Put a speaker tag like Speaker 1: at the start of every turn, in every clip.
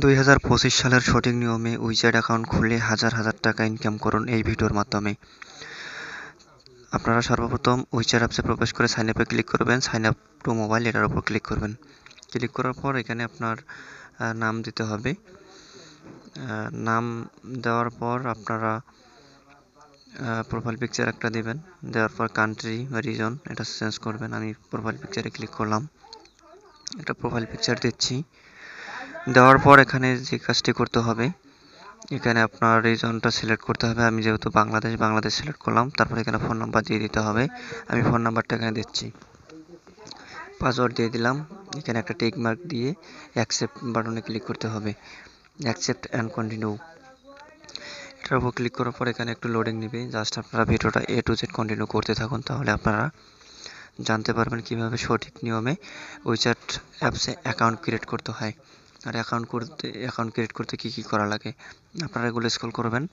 Speaker 1: দুই হাজার পঁচিশ সালের সঠিক নিয়মে উইচ্যাট অ্যাকাউন্ট খুলে হাজার হাজার টাকা ইনকাম করুন এই ভিডিওর মাধ্যমে। আপনারা সর্বপ্রথম উইচ্যাট অ্যাপসে প্রবেশ করে সাইন আপে ক্লিক করবেন সাইন আপ টু মোবাইল এটার উপর ক্লিক করবেন। ক্লিক করার পর এখানে আপনার নাম দিতে হবে। নাম দেওয়ার পর আপনারা প্রোফাইল পিকচার একটা দেবেন। দেওয়ার পর কান্ট্রি বা রিজন এটা চেঞ্জ করবেন। আমি প্রোফাইল পিকচারে ক্লিক করলাম। এটা প্রোফাইল পিকচার দিচ্ছি। দেওয়ার পর এখানে যে কাজটি করতে হবে, এখানে আপনার রিজনটা সিলেক্ট করতে হবে। আমি যেহেতু বাংলাদেশ বাংলাদেশ সিলেক্ট করলাম, তারপর এখানে ফোন নাম্বার দিয়ে দিতে হবে। আমি ফোন নাম্বারটা এখানে দিচ্ছি। পাসওয়ার্ড দিয়ে দিলাম। এখানে একটা টেক মার্ক দিয়ে অ্যাকসেপ্ট বাটনে ক্লিক করতে হবে। অ্যাকসেপ্ট অ্যান্ড কন্টিনিউ এটার উপর ক্লিক করার পর এখানে একটু লোডিং নেবে। জাস্ট আপনারা ভিডিওটা এ টু জেড কন্টিনিউ করতে থাকুন, তাহলে আপনারা জানতে পারবেন কীভাবে সঠিক নিয়মে উইচ্যাট অ্যাপসে অ্যাকাউন্ট ক্রিয়েট করতে হয়। আর অ্যাকাউন্ট করতে অ্যাকাউন্ট ক্রিয়েট করতে কী কী করা লাগে, আপনারা এগুলো স্ক্রল করবেন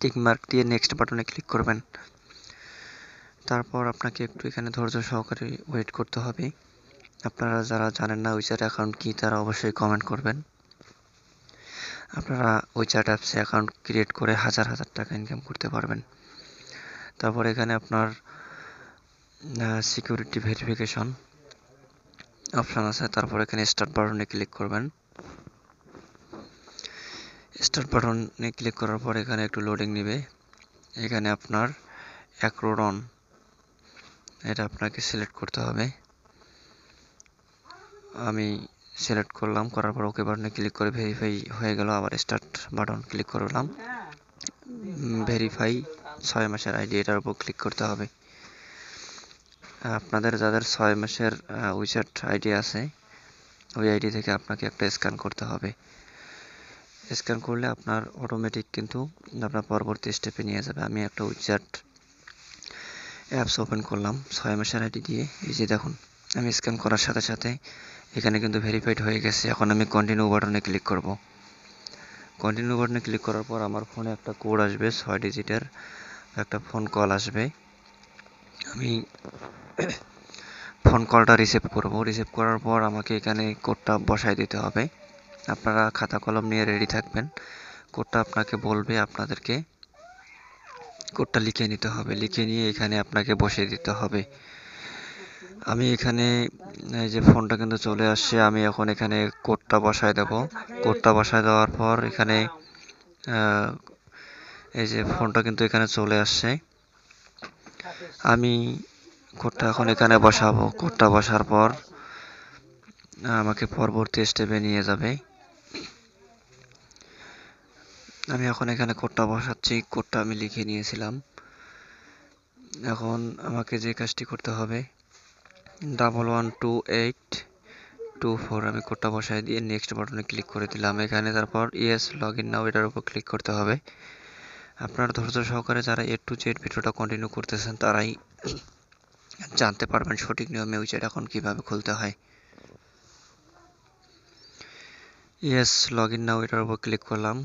Speaker 1: টিক মার্ক দিয়ে নেক্সট বাটনে ক্লিক করবেন। তারপর আপনাকে একটু এখানে ধৈর্য সহকারে ওয়েট করতে হবে। আপনারা যারা জানেন না উইচ্যাট অ্যাকাউন্ট কী, তারা অবশ্যই কমেন্ট করবেন। আপনারা উইচ্যাট অ্যাপসে অ্যাকাউন্ট ক্রিয়েট করে হাজার হাজার টাকা ইনকাম করতে পারবেন। তারপর এখানে আপনার সিকিউরিটি ভেরিফিকেশন অপশান আছে, তারপর এখানে স্টার্ট বাটনে ক্লিক করবেন। স্টার্ট বাটনে ক্লিক করার পর এখানে একটু লোডিং নেবে। এখানে আপনার অ্যাক্রোডন এটা আপনাকে সিলেক্ট করতে হবে। আমি সিলেক্ট করলাম, করার পর ওকে বাটনে ক্লিক করে ভেরিফাই হয়ে গেল, আবার স্টার্ট বাটন ক্লিক করলাম ভেরিফাই ছয় মাসের আইডি এটার উপর ক্লিক করতে হবে। আপনাদের যাদের ছয় মাসের উইচ্যাট আইডি আছে, ওই আইডি থেকে আপনাকে একটা স্ক্যান করতে হবে। স্ক্যান করলে আপনার অটোমেটিক কিন্তু আপনার পরবর্তী স্টেপে নিয়ে যাবে। আমি একটা উইচ্যাট অ্যাপস ওপেন করলাম ছয় মাসের আইডি দিয়ে। এই যে দেখুন, আমি স্ক্যান করার সাথে সাথে এখানে কিন্তু ভেরিফাইড হয়ে গেছে। এখন আমি কন্টিনিউ বাটনে ক্লিক করব। কন্টিনিউ বাটনে ক্লিক করার পর আমার ফোনে একটা কোড আসবে, ছয় ডিজিটের একটা ফোন কল আসবে। আমি ফোন কলটা রিসিভ করব। রিসিভ করার পর আমাকে এখানে কোডটা বসায় দিতে হবে। আপনারা খাতা কলম নিয়ে রেডি থাকবেন। কোডটা আপনাকে বলবে, আপনাদেরকে কোডটা লিখে নিতে হবে। লিখে নিয়ে এখানে আপনাকে বসিয়ে দিতে হবে। আমি এখানে, এই যে ফোনটা কিন্তু চলে আসছে, আমি এখন এখানে কোডটা বসায় দেব। কোডটা বসায় দেওয়ার পর এখানে এই যে ফোনটা কিন্তু এখানে চলে আসছে। আমি কোডটা এখন এখানে বসাবো। কোডটা বসার পর আমাকে পরবর্তী স্টেপে নিয়ে যাবে। আমি এখন এখানে কোডটা বসাচ্ছি। কোডটা আমি লিখে নিয়েছিলাম। এখন আমাকে যে কাজটি করতে হবে double one two eight two four আমি কোডটা বসাই দিয়ে নেক্সট বাটনে ক্লিক করে দিলাম। এখানে তারপর ইয়েস লগ ইন নাও এটার উপর ক্লিক করতে হবে। আপনার ধৈর্য সহকারে যারা এ টু জেড ভিডিওটা কন্টিনিউ করতেছেন, তারাই জানতে পারবেন সঠিক নিয়মে উইচেট এখন কীভাবে খুলতে হয়। ইয়েস লগ ইন নাও এটার উপর ক্লিক করলাম।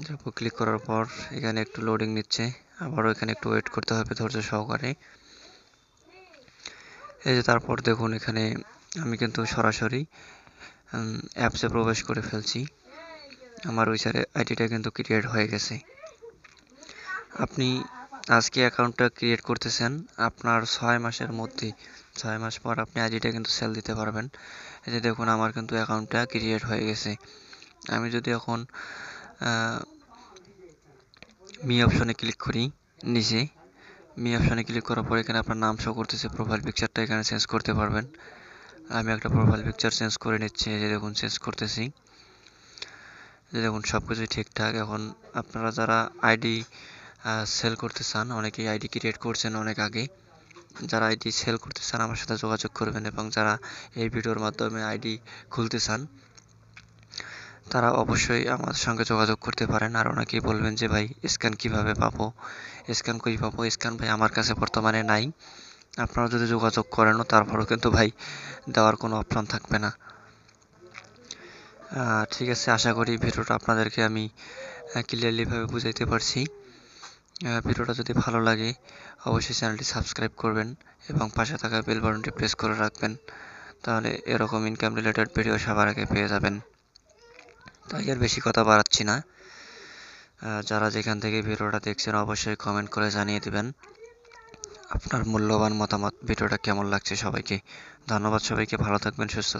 Speaker 1: এটার উপর ক্লিক করার পর এখানে একটু লোডিং নিচ্ছে। আবারও এখানে একটু ওয়েট করতে হবে ধৈর্য সহকারে। এই যে তারপর দেখুন এখানে আমি কিন্তু সরাসরি অ্যাপসে প্রবেশ করে ফেলছি। আমার উইচারে আইডিটা কিন্তু ক্রিয়েট হয়ে গেছে। আপনি আজকে অ্যাকাউন্টটা ক্রিয়েট করতেছেন, আপনার ছয় মাসের মধ্যে, ছয় মাস পর আপনি আইডিটা কিন্তু সেল দিতে পারবেন। এই যে দেখুন, আমার কিন্তু অ্যাকাউন্টটা ক্রিয়েট হয়ে গেছে। আমি যদি এখন মি অপশনে ক্লিক করি, নিচে মি অপশনে ক্লিক করার পর এখানে আপনার নাম শো করতেছে প্রোফাইল পিকচারটা এখানে চেঞ্জ করতে পারবেন। আমি একটা প্রোফাইল পিকচার চেঞ্জ করে নিচ্ছি, এই যে দেখুন চেঞ্জ করতেছি। যে দেখুন সব কিছুই ঠিকঠাক। এখন আপনারা যারা আইডি সেল করতে চান, অনেকেই আইডি ক্রিয়েট করছেন অনেক আগে যারা আইডি সেল করতে চান, আমার সাথে যোগাযোগ করবেন এবং যারা এই ভিডিওর মাধ্যমে আইডি খুলতে চান, তারা অবশ্যই আমার সঙ্গে যোগাযোগ করতে পারেন। আর অনেকেই বলবেন যে, ভাই স্ক্যান কীভাবে পাবো? স্ক্যান কই পাবো? স্ক্যান ভাই আমার কাছে বর্তমানে নাই। আপনারা যদি যোগাযোগ করেনও, তারপরেও কিন্তু ভাই দেওয়ার কোনো অপশন থাকবে না। ঠিক আছে, আশা করি ভিডিওটা আপনাদেরকে আমি ক্লিয়ারলিভাবে বুঝাইতে পারছি। ভিডিওটা যদি ভালো লাগে, অবশ্যই চ্যানেলটি সাবস্ক্রাইব করবেন এবং পাশে থাকা বেল বাটনটি প্রেস করে রাখবেন, তাহলে এরকম ইনকাম রিলেটেড ভিডিও সবার আগে পেয়ে যাবেন। তাই আর বেশি কথা বাড়াচ্ছি না। যারা যেখান থেকে ভিডিওটা দেখছেন, অবশ্যই কমেন্ট করে জানিয়ে দেবেন, আপনার মূল্যবান মতামত, ভিডিওটা কেমন লাগছে সবাইকে। ধন্যবাদ সবাইকে, ভালো থাকবেন, সুস্থ